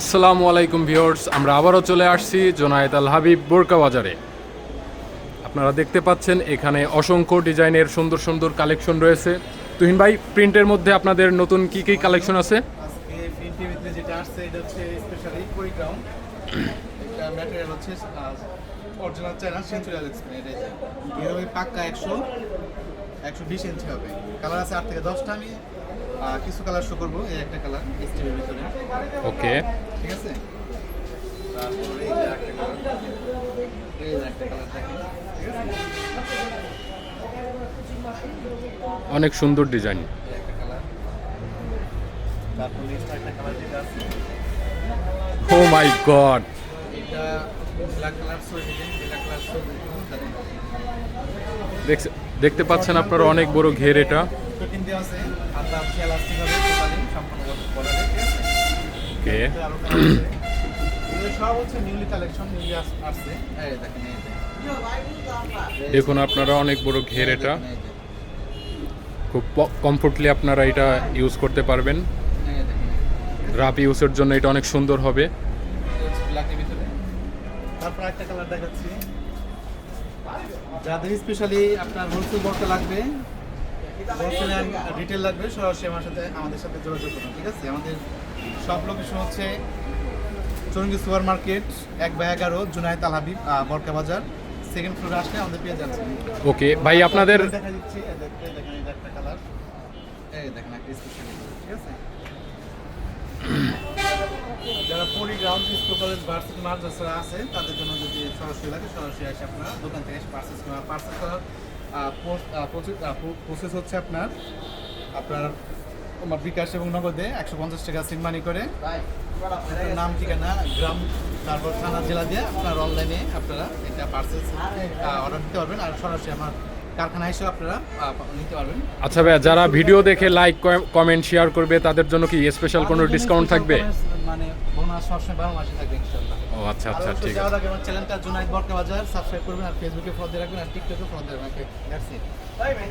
আসসালামু আলাইকুম ভিওর্স আমরা আবারও চলে আসছি জোনায়েত আল হাবিব বোরকা বাজারে। আপনারা দেখতে পাচ্ছেন, এখানে অসংখ্য ডিজাইনের সুন্দর সুন্দর কালেকশন রয়েছে। তুহিন ভাই, প্রিন্টের মধ্যে আপনাদের নতুন কি কি কালেকশন আছে? পাক্কা একশো একশো বিশ ইঞ্চি হবে। কালার আছে আট থেকে দশটা, আমি কিছু কালার শো করব এই একটা কালার ভিতরে। ওকে ঠিক আছে? তারপরে এই যে একটা কালার এই যে একটা কালার দেখেন। ঠিক আছে? অনেক সুন্দর ডিজাইন তারপর নেক্সট একটা কালার যেটা আছে ও মাই গড এটা black colour so design black colour so দেখতে পাচ্ছেন আপনারা অনেক বড় ঘের এটা। ফিটিং দেওয়া আছে। হবে টোটালি সম্পূর্ণ বলা যায় ঠিক আছে? ওকে এতে আরও কালার আছে। এগুলো সব হচ্ছে নিউলি কালেকশন নিউলি আসছে। এই দেখেন এই দেখুন। আপনারা অনেক বড় ঘের এটা। খুব কমফোর্টলি আপনারা এটা ইউজ করতে পারবেন। রাপ ইউজের জন্য এটা অনেক সুন্দর হবে। তারপর একটা কালার দেখাচ্ছি। যাদের স্পেশালি আপনার হোলসেল বর্তা লাগবে হোলসেল অ্যান্ড রিটেল লাগবে সরাসরি আমার সাথে আমাদের সাথে যোগাযোগ করুন ঠিক আছে? আমাদের সব লোকেশন হচ্ছে চরঙ্গি সুপার মার্কেট এক বাই এগারো জুনায়দ আল হাবিব বরকা বাজার। সেকেন্ড ফ্লোরে আসলে আমাদের পেয়ে যাচ্ছে ওকে ভাই আপনাদের দেখা দিচ্ছি দেখেন একটা কালার এই দেখেন একটা স্পেশালি ঠিক আছে? যারা পরিগ্রাউন্ড স্কুল কলেজ ভার্সিটি মাদ্রাসা আছে তাদের জন্য যদি সরাসরি লাগে সরাসরি এসে আপনারা দোকান থেকে পার্সেস পার্সেস করার প্রসেস হচ্ছে আপনার আপনার আমার বিকাশ এবং নগদে একশো পঞ্চাশ টাকা সিনমানি করে। আপনার নাম ঠিকানা গ্রাম তারপর থানা জেলা দিয়ে আপনার অনলাইনে আপনারা এটা পার্সেস অর্ডার দিতে পারবেন। আর সরাসরি আমার কারখানা হিসেবে আপনারা নিতে পারবেন। আচ্ছা ভাইয়া যারা ভিডিও দেখে লাইক কমেন্ট শেয়ার করবে তাদের জন্য কি স্পেশাল কোনো ডিসকাউন্ট থাকবে? মানে বোনাস সবসময় বারো মাসে থাকবে ইনশাল্লাহ ও আচ্ছা আচ্ছা ঠিক যাওয়ার আছে। আগে আমার চ্যানেলটা জুনাইদ বরকা বাজার সাবস্ক্রাইব করবেন আর ফেসবুকে ফলো দিয়ে রাখবেন আর টিকটকে ফলো দিয়ে রাখবেন দ্যাটস ইট